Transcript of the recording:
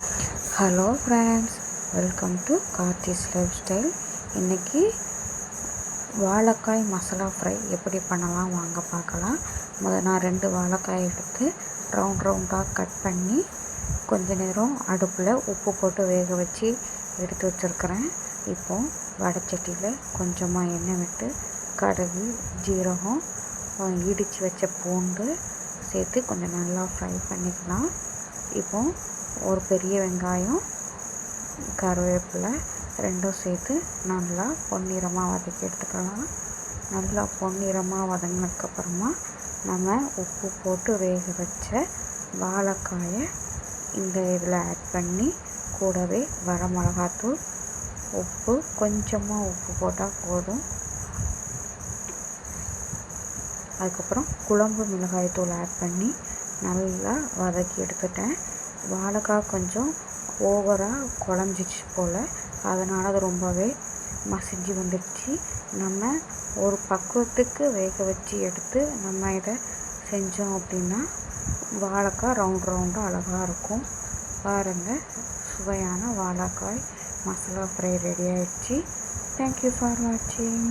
Hello friends welcome to Karthi's life style இன்றைக்கி வாழைக்காய் masala fry எப்படி பண்ணலாம் வாங்க பார்க்கலாம். முதல் நான் ரெண்டு வாழைக்காய் எடுத்து ரவுண்ட் ரவுண்டாக கட் பண்ணி கொஞ்ச நேரம் அடுப்பில் உப்பு போட்டு வேக வச்சு எடுத்து வச்சுருக்கிறேன். இப்போது வடைச்சட்டியில் கொஞ்சமாக எண்ணெய் விட்டு கடுகு ஜீரகம் இடித்து வச்ச பூண்டு சேர்த்து கொஞ்சம் நல்லா ஃப்ரை பண்ணிக்கலாம். இப்போது ஒரு பெரிய வெங்காயம் கருவேப்பிலை ரெண்டும் சேர்த்து நல்லா பொன்னிறமாக வதக்கி எடுத்துக்கலாம். நல்லா பொன்னிறமாக வதங்கினதுக்கப்புறமா நம்ம உப்பு போட்டு வேக வச்ச வாழைக்காயை இந்த இதில் ஆட் பண்ணி கூடவே வர மிளகாத்தூள் உப்பு கொஞ்சமாக உப்பு போட்டால் போதும். அதுக்கப்புறம் குழம்பு மிளகாய் தூள் ஆட் பண்ணி நல்லா வதக்கி எடுத்துட்டேன். வாழைக்காய் கொஞ்சம் ஓவராக குழஞ்சிச்சு போல். அதனால் அது ரொம்பவே மசிஞ்சு வந்துடுச்சு. நம்ம ஒரு பக்குவத்துக்கு வேக வச்சு எடுத்து நம்ம இதை செஞ்சோம் அப்படின்னா வாழைக்காய் ரவுண்ட் ரவுண்டாக அழகாக இருக்கும். பாருங்கள் சுவையான வாழைக்காய் மசாலா ஃப்ரை ரெடி ஆயிடுச்சு. தேங்க்யூ ஃபார் வாட்சிங்